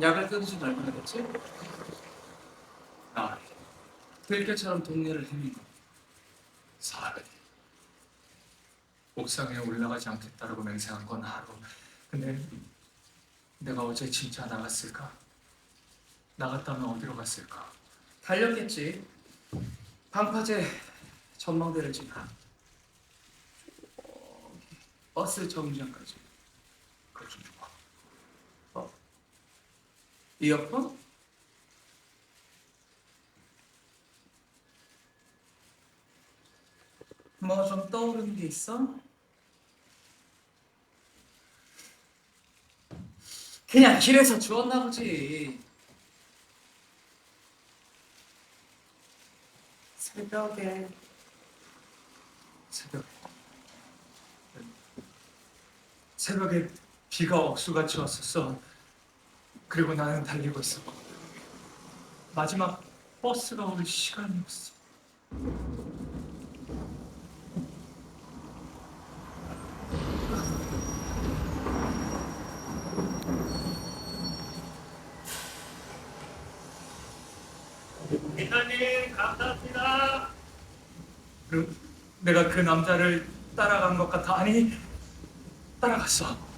약을 끊지 말고 되겠지? 나 들깨처럼 동네를 헤매고 사흘 옥상에 올라가지 않겠다라고 맹세한 건 하루 근데 내가 어제 진짜 나갔을까? 나갔다면 어디로 갔을까? 달렸겠지. 방파제 전망대를 지나 어, 버스 정류장까지. 그렇게 좋아 이어폰? 뭐 좀 떠오르는 게 있어? 그냥 길에서 주웠나 보지. 새벽에 새벽에 새벽에 비가 억수같이 왔었어 그리고 나는 달리고 있었고. 마지막 버스가 올 시간이었어. 기사님 감사합니다. 그리고 내가 그 남자를 따라간 것 같아. 아니 따라갔어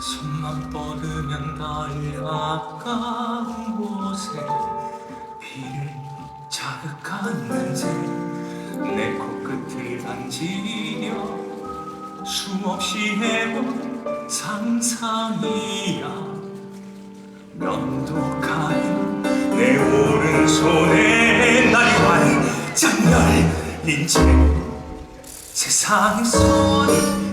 손만 뻗으면 닿을 가까운 곳에 비를 자극하는 냄새 내 코끝을 없이 해본 상상이야. 면도칼 내 오른손에 날이 완장 열린 채 세상의 소리들이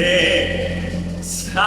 세상